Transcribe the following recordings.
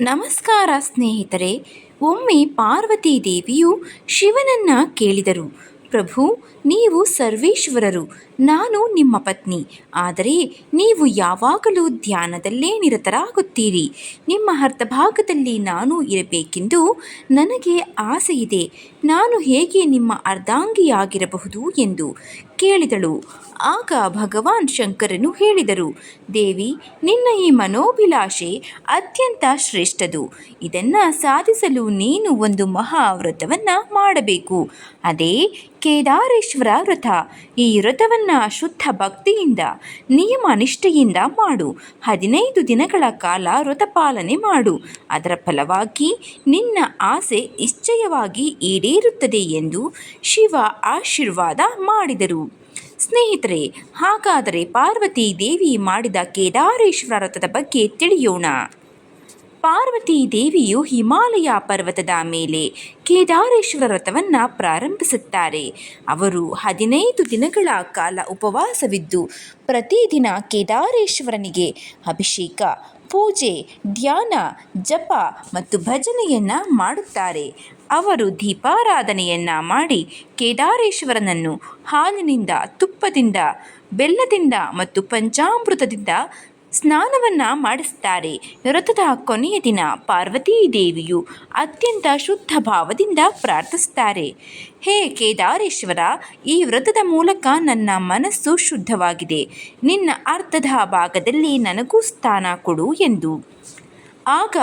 ನಮಸ್ಕಾರ ಸ್ನೇಹಿತರೆ ಒಮ್ಮೆ ಪಾರ್ವತಿ ದೇವಿಯು ಶಿವನನ್ನ ಕೇಳಿದರು. ಪ್ರಭು, ನೀವು ಸರ್ವೇಶ್ವರರು, ನಾನು ನಿಮ್ಮ ಪತ್ನಿ. ಆದರೆ ನೀವು ಯಾವಾಗಲೂ ಧ್ಯಾನದಲ್ಲೇ ನಿರತರಾಗುತ್ತೀರಿ. ನಿಮ್ಮ ಅರ್ಧಭಾಗದಲ್ಲಿ ನಾನು ಇರಬೇಕೆಂದು ನನಗೆ ಆಸೆಯಿದೆ. ನಾನು ಹೇಗೆ ನಿಮ್ಮ ಅರ್ಧಾಂಗಿಯಾಗಿರಬಹುದು ಎಂದು ಕೇಳಿದಳು. ಆಗ ಭಗವಾನ್ ಶಂಕರನು ಹೇಳಿದರು, ದೇವಿ, ನಿನ್ನ ಈ ಮನೋಭಿಲಾಷೆ ಅತ್ಯಂತ ಶ್ರೇಷ್ಠದು. ಇದನ್ನು ಸಾಧಿಸಲು ನೀನು ಒಂದು ಮಹಾವ್ರತವನ್ನು ಮಾಡಬೇಕು. ಅದೇ ಕೇದಾರೇಶ್ವರ ವ್ರತ. ಈ ವ್ರತವನ್ನು ಶುದ್ಧ ಭಕ್ತಿಯಿಂದ, ನಿಯಮ ನಿಷ್ಠೆಯಿಂದ ಮಾಡು. ಹದಿನೈದು ದಿನಗಳ ಕಾಲ ವ್ರತ ಪಾಲನೆ ಮಾಡು. ಅದರ ಫಲವಾಗಿ ನಿನ್ನ ಆಸೆ ನಿಶ್ಚಯವಾಗಿ ಈಡೇರುತ್ತದೆ ಎಂದು ಶಿವ ಆಶೀರ್ವಾದ ಮಾಡಿದರು. ಸ್ನೇಹಿತರೆ, ಹಾಗಾದರೆ ಪಾರ್ವತಿ ದೇವಿ ಮಾಡಿದ ಕೇದಾರೇಶ್ವರ ವ್ರತದ ಬಗ್ಗೆ ತಿಳಿಯೋಣ. ಪಾರ್ವತಿ ದೇವಿಯು ಹಿಮಾಲಯ ಪರ್ವತದ ಮೇಲೆ ಕೇದಾರೇಶ್ವರ ವ್ರತವನ್ನು ಪ್ರಾರಂಭಿಸುತ್ತಾರೆ. ಅವರು ಹದಿನೈದು ದಿನಗಳ ಕಾಲ ಉಪವಾಸವಿದ್ದು ಪ್ರತಿದಿನ ಕೇದಾರೇಶ್ವರನಿಗೆ ಅಭಿಷೇಕ, ಪೂಜೆ, ಧ್ಯಾನ, ಜಪ ಮತ್ತು ಭಜನೆಯನ್ನು ಮಾಡುತ್ತಾರೆ. ಅವರು ದೀಪಾರಾಧನೆಯನ್ನು ಮಾಡಿ ಕೇದಾರೇಶ್ವರನನ್ನು ಹಾಲಿನಿಂದ, ತುಪ್ಪದಿಂದ, ಬೆಲ್ಲದಿಂದ ಮತ್ತು ಪಂಚಾಮೃತದಿಂದ ಸ್ನಾನವನ್ನು ಮಾಡಿಸ್ತಾರೆ. ವ್ರತದ ಕೊನೆಯ ದಿನ ಪಾರ್ವತೀ ದೇವಿಯು ಅತ್ಯಂತ ಶುದ್ಧ ಭಾವದಿಂದ ಪ್ರಾರ್ಥಿಸ್ತಾರೆ. ಹೇ ಕೇದಾರೇಶ್ವರ, ಈ ವ್ರತದ ಮೂಲಕ ನನ್ನ ಮನಸ್ಸು ಶುದ್ಧವಾಗಿದೆ. ನಿನ್ನ ಅರ್ಧದ ಭಾಗದಲ್ಲಿ ನನಗೂ ಸ್ಥಾನ ಕೊಡು ಎಂದು. ಆಗ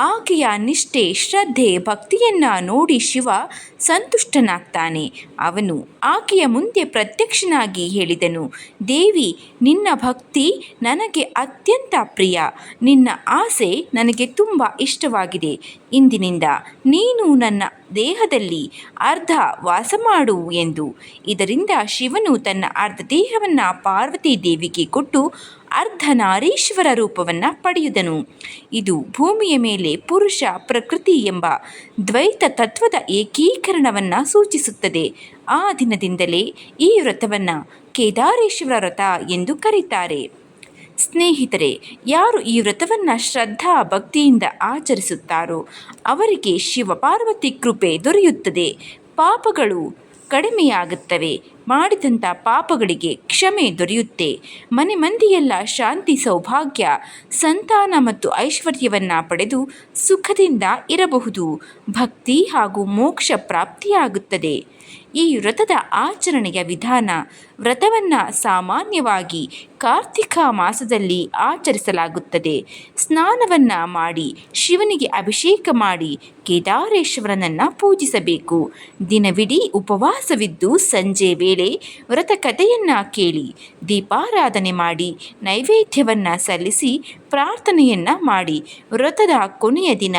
ಆಕೆಯ ನಿಷ್ಠೆ, ಶ್ರದ್ಧೆ, ಭಕ್ತಿಯನ್ನು ನೋಡಿ ಶಿವ ಸಂತುಷ್ಟನಾಗ್ತಾನೆ. ಅವನು ಆಕೆಯ ಮುಂದೆ ಪ್ರತ್ಯಕ್ಷನಾಗಿ ಹೇಳಿದನು, ದೇವಿ, ನಿನ್ನ ಭಕ್ತಿ ನನಗೆ ಅತ್ಯಂತ ಪ್ರಿಯ. ನಿನ್ನ ಆಸೆ ನನಗೆ ತುಂಬ ಇಷ್ಟವಾಗಿದೆ. ಇಂದಿನಿಂದ ನೀನು ನನ್ನ ದೇಹದಲ್ಲಿ ಅರ್ಧ ವಾಸ ಮಾಡು ಎಂದು. ಇದರಿಂದ ಶಿವನು ತನ್ನ ಅರ್ಧ ದೇಹವನ್ನು ಪಾರ್ವತಿ ದೇವಿಗೆ ಕೊಟ್ಟು ಅರ್ಧ ನಾರೀಶ್ವರ ರೂಪವನ್ನು ಪಡೆಯುದನು. ಇದು ಭೂಮಿಯ ಮೇಲೆ ಪುರುಷ ಪ್ರಕೃತಿ ಎಂಬ ದ್ವೈತ ತತ್ವದ ಏಕೀಕರಣವನ್ನು ಸೂಚಿಸುತ್ತದೆ. ಆ ದಿನದಿಂದಲೇ ಈ ವ್ರತವನ್ನು ಕೇದಾರೇಶ್ವರ ವ್ರತ ಎಂದು ಕರೀತಾರೆ. ಸ್ನೇಹಿತರೆ ಯಾರು ಈ ವ್ರತವನ್ನು ಶ್ರದ್ಧಾ ಭಕ್ತಿಯಿಂದ ಆಚರಿಸುತ್ತಾರೋ ಅವರಿಗೆ ಶಿವಪಾರ್ವತಿ ಕೃಪೆ ದೊರೆಯುತ್ತದೆ. ಪಾಪಗಳು ಕಡಿಮೆಯಾಗುತ್ತವೆ. ಮಾಡಿದಂಥ ಪಾಪಗಳಿಗೆ ಕ್ಷಮೆ ದೊರೆಯುತ್ತೆ. ಮನೆ ಮಂದಿಯೆಲ್ಲ ಶಾಂತಿ, ಸೌಭಾಗ್ಯ, ಸಂತಾನ ಮತ್ತು ಐಶ್ವರ್ಯವನ್ನು ಪಡೆದು ಸುಖದಿಂದ ಇರಬಹುದು. ಭಕ್ತಿ ಹಾಗೂ ಮೋಕ್ಷ ಪ್ರಾಪ್ತಿಯಾಗುತ್ತದೆ. ಈ ವ್ರತದ ಆಚರಣೆಯ ವಿಧಾನ, ವ್ರತವನ್ನು ಸಾಮಾನ್ಯವಾಗಿ ಕಾರ್ತಿಕ ಮಾಸದಲ್ಲಿ ಆಚರಿಸಲಾಗುತ್ತದೆ. ಸ್ನಾನವನ್ನು ಮಾಡಿ, ಶಿವನಿಗೆ ಅಭಿಷೇಕ ಮಾಡಿ, ಕೇದಾರೇಶ್ವರನನ್ನು ಪೂಜಿಸಬೇಕು. ದಿನವಿಡೀ ಉಪವಾಸವಿದ್ದು ಸಂಜೆ ವೇಳೆ ವ್ರತ ಕಥೆಯನ್ನು ಕೇಳಿ ದೀಪಾರಾಧನೆ ಮಾಡಿ ನೈವೇದ್ಯವನ್ನು ಸಲ್ಲಿಸಿ ಪ್ರಾರ್ಥನೆಯನ್ನು ಮಾಡಿ. ವ್ರತದ ಕೊನೆಯ ದಿನ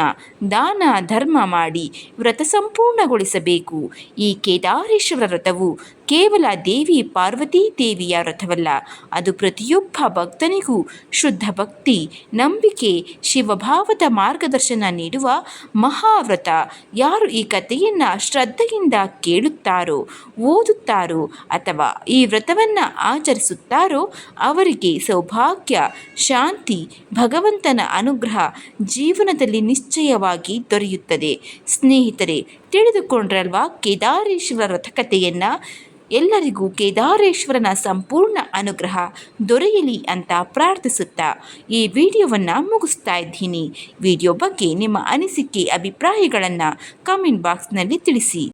ದಾನ, ಧರ್ಮ ಮಾಡಿ ವ್ರತ ಸಂಪೂರ್ಣಗೊಳಿಸಬೇಕು. ಈ ಕೇದಾರೇಶ್ವರ ವ್ರತವು ಕೇವಲ ದೇವಿ ಪಾರ್ವತೀ ದೇವಿಯ ವ್ರತವಲ್ಲ, ಅದು ಪ್ರತಿಯೊಬ್ಬ ಭಕ್ತನಿಗೂ ಶುದ್ಧ ಭಕ್ತಿ, ನಂಬಿಕೆ, ಶಿವಭಾವದ ಮಾರ್ಗದರ್ಶನ ನೀಡುವ ಮಹಾವ್ರತ. ಯಾರು ಈ ಕಥೆಯನ್ನು ಶ್ರದ್ಧೆಯಿಂದ ಕೇಳುತ್ತಾರೋ, ಓದುತ್ತಾರೋ ಅಥವಾ ಈ ವ್ರತವನ್ನು ಆಚರಿಸುತ್ತಾರೋ ಅವರಿಗೆ ಸೌಭಾಗ್ಯ, ಶಾಂತಿ ಭಗವಂತನ ಅನುಗ್ರಹ ಜೀವನದಲ್ಲಿ ನಿಶ್ಚಯವಾಗಿ ದೊರೆಯುತ್ತದೆ. ಸ್ನೇಹಿತರೆ, ತಿಳಿದುಕೊಂಡ್ರಲ್ವಾ ಕೇದಾರೇಶ್ವರ ರಥಕತೆಯನ್ನು ಎಲ್ಲರಿಗೂ ಕೇದಾರೇಶ್ವರನ ಸಂಪೂರ್ಣ ಅನುಗ್ರಹ ದೊರೆಯಲಿ ಅಂತ ಪ್ರಾರ್ಥಿಸುತ್ತಾ ಈ ವಿಡಿಯೋವನ್ನು ಮುಗಿಸ್ತಾ ಇದ್ದೀನಿ. ವಿಡಿಯೋ ಬಗ್ಗೆ ನಿಮ್ಮ ಅನಿಸಿಕೆ, ಅಭಿಪ್ರಾಯಗಳನ್ನು ಕಮೆಂಟ್ ಬಾಕ್ಸ್ನಲ್ಲಿ ತಿಳಿಸಿ.